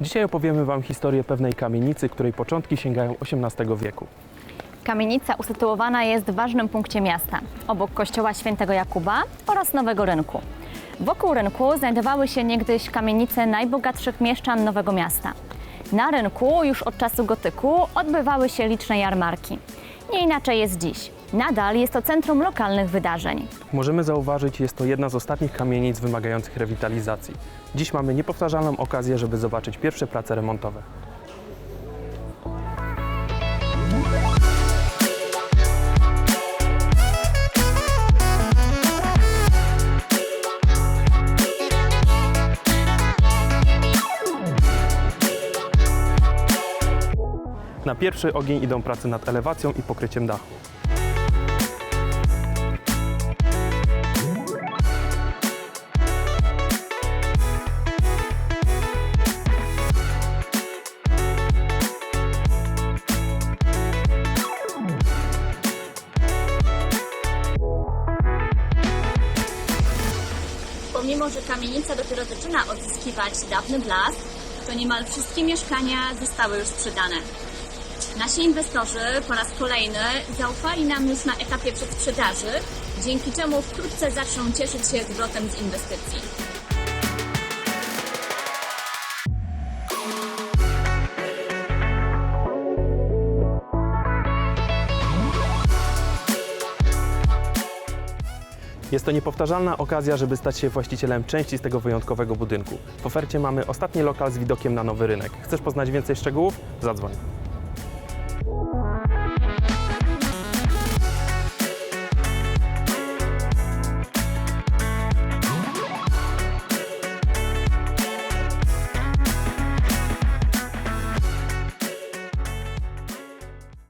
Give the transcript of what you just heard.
Dzisiaj opowiemy Wam historię pewnej kamienicy, której początki sięgają XVIII wieku. Kamienica usytuowana jest w ważnym punkcie miasta, obok kościoła świętego Jakuba oraz Nowego Rynku. Wokół rynku znajdowały się niegdyś kamienice najbogatszych mieszczan Nowego Miasta. Na rynku już od czasu gotyku odbywały się liczne jarmarki. Nie inaczej jest dziś. Nadal jest to centrum lokalnych wydarzeń. Możemy zauważyć, jest to jedna z ostatnich kamienic wymagających rewitalizacji. Dziś mamy niepowtarzalną okazję, żeby zobaczyć pierwsze prace remontowe. Na pierwszy ogień idą prace nad elewacją i pokryciem dachu. Pomimo, że kamienica dopiero zaczyna odzyskiwać dawny blask, to niemal wszystkie mieszkania zostały już sprzedane. Nasi inwestorzy po raz kolejny zaufali nam już na etapie przedsprzedaży, dzięki czemu wkrótce zaczną cieszyć się zwrotem z inwestycji. Jest to niepowtarzalna okazja, żeby stać się właścicielem części z tego wyjątkowego budynku. W ofercie mamy ostatni lokal z widokiem na nowy rynek. Chcesz poznać więcej szczegółów? Zadzwoń.